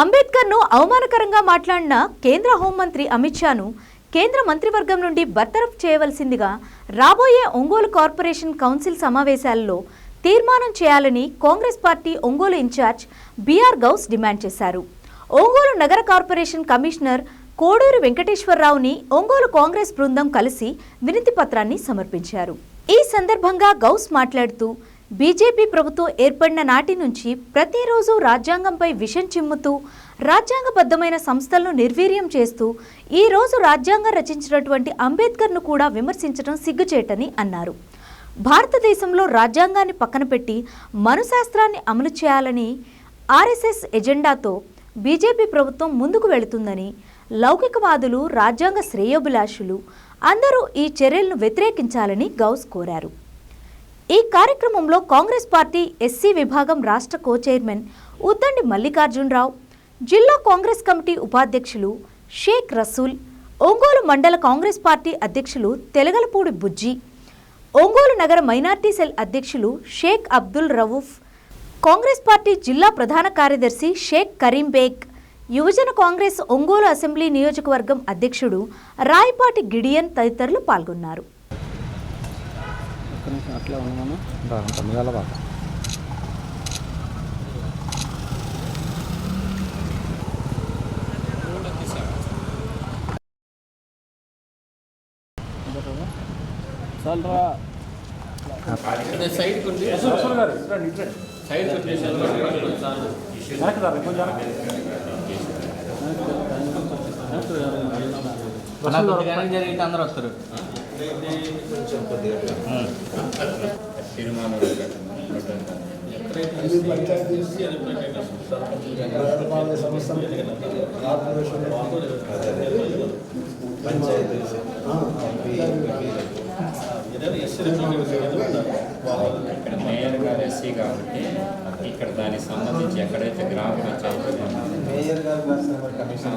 అంబేద్కర్ను అవమానకరంగా మాట్లాడిన కేంద్ర హోంమంత్రి అమిత్ షాను కేంద్ర మంత్రివర్గం నుండి బర్తరఫ్ చేయవలసిందిగా రాబోయే ఒంగోలు కార్పొరేషన్ కౌన్సిల్ సమావేశాలలో తీర్మానం చేయాలని Congress party Ongole in-charge BR Gous demand చేశారు. ఒంగోలు నగర కార్పొరేషన్ కమిషనర్ కోడూరు వెంకటేశ్వరరావుని ఒంగోలు కాంగ్రెస్ బృందం కలిసి వినతి పత్రాన్ని సమర్పించారు. ఈ సందర్భంగా గౌస్ మాట్లాడుతూ బీజేపీ ప్రభుత్వం ఏర్పడిన నాటి నుంచి ప్రతిరోజు రాజ్యాంగంపై విషం చిమ్ముతూ రాజ్యాంగబద్ధమైన సంస్థలను నిర్వీర్యం చేస్తూ ఈ రోజు రాజ్యాంగం రచించినటువంటి అంబేద్కర్ను కూడా విమర్శించడం సిగ్గుచేటని అన్నారు. భారతదేశంలో రాజ్యాంగాన్ని పక్కన పెట్టి మనుశాస్త్రాన్ని అమలు చేయాలని ఆర్ఎస్ఎస్ ఎజెండాతో బీజేపీ ప్రభుత్వం ముందుకు వెళుతుందని లౌకికవాదులు రాజ్యాంగ శ్రేయోభిలాషులు అందరూ ఈ చర్యలను వ్యతిరేకించాలని గౌస్ కోరారు. ఈ కార్యక్రమంలో కాంగ్రెస్ పార్టీ ఎస్సీ విభాగం రాష్ట్ర కో చైర్మన్ ఉద్దండి మల్లికార్జునరావు జిల్లా కాంగ్రెస్ కమిటీ ఉపాధ్యక్షులు షేక్ రసూల్ ఒంగోలు మండల కాంగ్రెస్ పార్టీ అధ్యక్షులు తెలగలపూడి బుజ్జి ఒంగోలు నగర మైనార్టీ సెల్ అధ్యక్షులు షేక్ అబ్దుల్ రవూఫ్ కాంగ్రెస్ పార్టీ జిల్లా ప్రధాన కార్యదర్శి షేక్ కరీం బేగ్ యువజన కాంగ్రెస్ ఒంగోలు అసెంబ్లీ నియోజకవర్గం అధ్యక్షుడు రాయపాటి గిడియన్ తదితరులు పాల్గొన్నారు. అట్లే ఉన్నాను. బాగా తొమ్మిది వేల బాగా చాలరా జరిగితే అందరూ వస్తారు. మేయర్ గారు ఎస్సీ కాబట్టి ఇక్కడ దానికి సంబంధించి ఎక్కడైతే గ్రామ పంచాయతీ మేయర్ గారు కమిషన్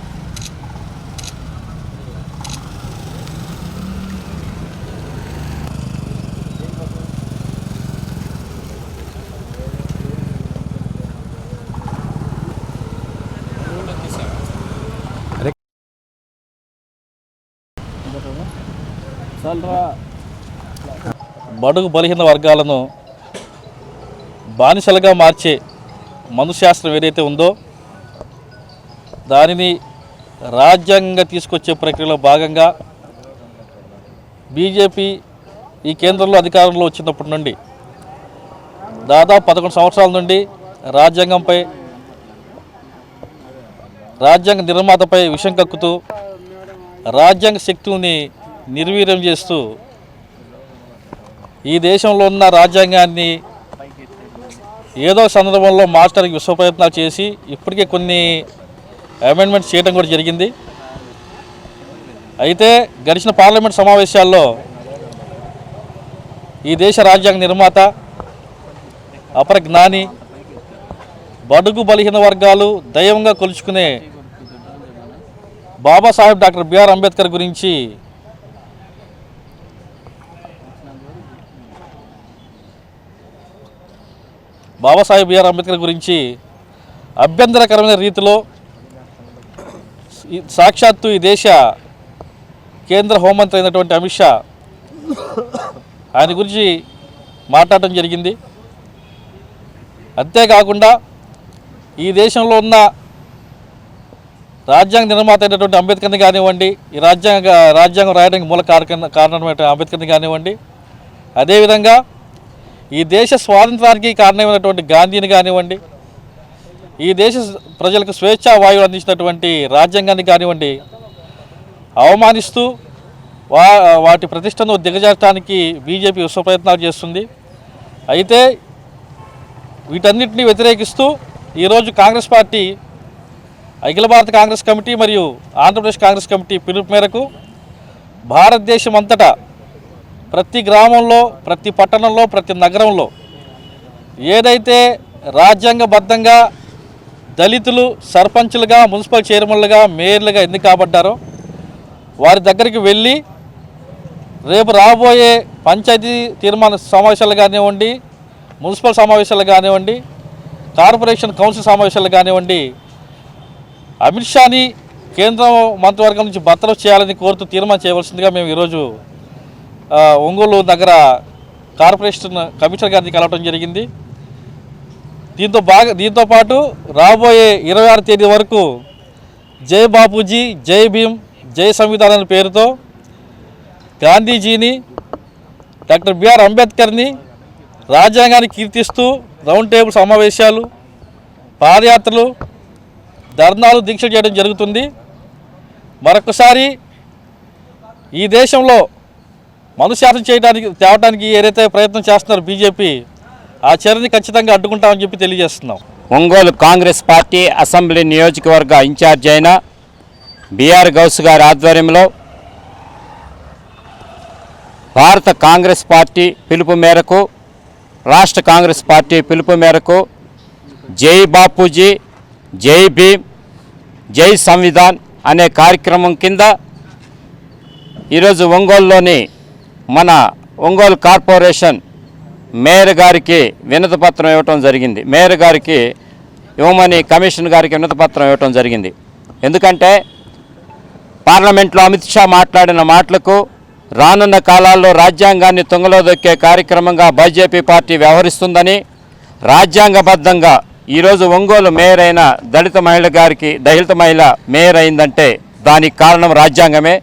బడుగు బలహీన వర్గాలను బానిసలుగా మార్చే మనుశాస్త్రం ఏదైతే ఉందో దానిని రాజ్యాంగంగా తీసుకొచ్చే ప్రక్రియలో భాగంగా బీజేపీ ఈ కేంద్రంలో అధికారంలో వచ్చినప్పటి నుండి దాదాపు పదకొండు సంవత్సరాల నుండి రాజ్యాంగంపై రాజ్యాంగ నిర్మాతపై విషం కక్కుతూ రాజ్యాంగ శక్తుల్ని నిర్వీర్యం చేస్తూ ఈ దేశంలో ఉన్న రాజ్యాంగాన్ని ఏదో సందర్భంలో మార్చడానికి విశ్వ ప్రయత్నాలు చేసి ఇప్పటికే కొన్ని అమెండ్మెంట్స్ చేయడం కూడా జరిగింది. అయితే గడిచిన పార్లమెంట్ సమావేశాల్లో ఈ దేశ రాజ్యాంగ నిర్మాత అపర జ్ఞాని బడుగు బలహీన వర్గాలు దైవంగా కొలుచుకునే బాబాసాహెబ్ డాక్టర్ బిఆర్ అంబేద్కర్ గురించి బాబాసాహెబ్ బిఆర్ అంబేద్కర్ గురించి అభ్యంతరకరమైన రీతిలో సాక్షాత్తు ఈ దేశ కేంద్ర హోంమంత్రి అయినటువంటి అమిత్ షా ఆయన గురించి మాట్లాడటం జరిగింది. అంతేకాకుండా ఈ దేశంలో ఉన్న రాజ్యాంగ నిర్మాత అయినటువంటి అంబేద్కర్ని కానివ్వండి ఈ రాజ్యాంగ రాజ్యాంగం రాయడానికి మూల కారక కారణమైన అంబేద్కర్ని కానివ్వండి అదేవిధంగా ఈ దేశ స్వాతంత్రానికి కారణమైనటువంటి గాంధీని కానివ్వండి ఈ దేశ ప్రజలకు స్వేచ్ఛా వాయువు అందించినటువంటి రాజ్యాంగాన్ని కానివ్వండి అవమానిస్తూ వా వాటి ప్రతిష్టను దిగజారటానికి బీజేపీ విశ్వ ప్రయత్నాలు చేస్తుంది. అయితే వీటన్నిటిని వ్యతిరేకిస్తూ ఈరోజు కాంగ్రెస్ పార్టీ అఖిల భారత కాంగ్రెస్ కమిటీ మరియు ఆంధ్రప్రదేశ్ కాంగ్రెస్ కమిటీ పిలుపు మేరకు భారతదేశం అంతటా ప్రతి గ్రామంలో ప్రతి పట్టణంలో ప్రతి నగరంలో ఏదైతే రాజ్యాంగబద్ధంగా దళితులు సర్పంచులుగా మున్సిపల్ చైర్మన్లుగా మేయర్లుగా ఎందుకు కాబడ్డారో వారి దగ్గరికి వెళ్ళి రేపు రాబోయే పంచాయతీ తీర్మాన సమావేశాలు కానివ్వండి మున్సిపల్ సమావేశాలు కానివ్వండి కార్పొరేషన్ కౌన్సిల్ సమావేశాలు కానివ్వండి అమిత్ షాని కేంద్ర మంత్రివర్గం నుంచి భర్తలు చేయాలని కోరుతూ తీర్మానం చేయవలసిందిగా మేము ఈరోజు ఒంగోలు దగ్గర కార్పొరేషన్ కమిషనర్ గారిని కలవడం జరిగింది. దీంతో బాగా దీంతో పాటు రాబోయే ఇరవై ఆరు తేదీ వరకు జై బాపూజీ జై భీమ్ జై సంవిధాన్ అనే పేరుతో గాంధీజీని డాక్టర్ బిఆర్ అంబేద్కర్ని రాజ్యాంగాన్ని కీర్తిస్తూ రౌండ్ టేబుల్ సమావేశాలు పాదయాత్రలు ధర్నాలు దీక్ష చేయడం జరుగుతుంది. మరొకసారి ఈ దేశంలో మనుశాసనం చేయడానికి తేవడానికి ఏదైతే ప్రయత్నం చేస్తున్నారో బీజేపీ ఆ చర్యని ఖచ్చితంగా అడ్డుకుంటామని చెప్పి తెలియజేస్తున్నాం. ఒంగోలు కాంగ్రెస్ పార్టీ అసెంబ్లీ నియోజకవర్గ ఇన్ఛార్జ్ అయిన బీఆర్ గౌస్ గారి ఆధ్వర్యంలో భారత కాంగ్రెస్ పార్టీ పిలుపు మేరకు రాష్ట్ర కాంగ్రెస్ పార్టీ పిలుపు మేరకు జై బాపూజీ జై భీమ్ జై సంవిధాన్ అనే కార్యక్రమం కింద ఈరోజు ఒంగోలులోని మన ఒంగోలు కార్పొరేషన్ మేయర్ గారికి వినతపత్రం ఇవ్వటం జరిగింది. మేయర్ గారికి ఇవ్వమని కమిషన్ గారికి వినతపత్రం ఇవ్వటం జరిగింది. ఎందుకంటే పార్లమెంట్లో అమిత్ షా మాట్లాడిన మాటలకు రానున్న కాలాల్లో రాజ్యాంగాన్ని తుంగలో దొక్కే కార్యక్రమంగా బీజేపీ పార్టీ వ్యవహరిస్తుందని రాజ్యాంగబద్ధంగా ఈరోజు ఒంగోలు మేయర్ అయిన దళిత మహిళ గారికి దళిత మహిళ మేయర్ అయిందంటే దానికి కారణం రాజ్యాంగమే.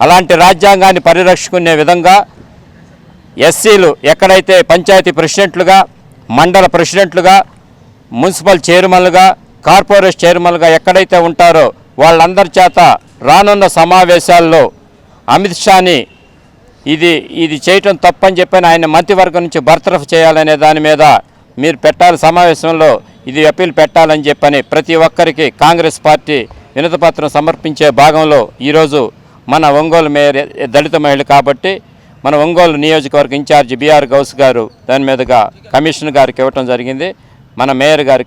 అలాంటి రాజ్యాంగాన్ని పరిరక్షించుకునే విధంగా ఎస్సీలు ఎక్కడైతే పంచాయతీ ప్రెసిడెంట్లుగా మండల ప్రెసిడెంట్లుగా మున్సిపల్ చైర్మన్లుగా కార్పొరేషన్ చైర్మన్లుగా ఎక్కడైతే ఉంటారో వాళ్ళందరి చేత రానున్న సమావేశాల్లో అమిత్ షాని ఇది ఇది చేయటం తప్పని చెప్పని ఆయన మంత్రివర్గం నుంచి బర్తరఫ్ చేయాలనే దాని మీద మీరు పెట్టాలి సమావేశంలో ఇది అప్పీల్ పెట్టాలని చెప్పని ప్రతి ఒక్కరికి కాంగ్రెస్ పార్టీ వినతపత్రం సమర్పించే భాగంలో ఈరోజు మన ఒంగోలు మేయర్ దళిత మహిళ కాబట్టి మన ఒంగోలు నియోజకవర్గ ఇన్ఛార్జి బీఆర్ గౌస్ గారు దాని మీదుగా కమిషనర్ గారికి ఇవ్వటం జరిగింది. మన మేయర్ గారికి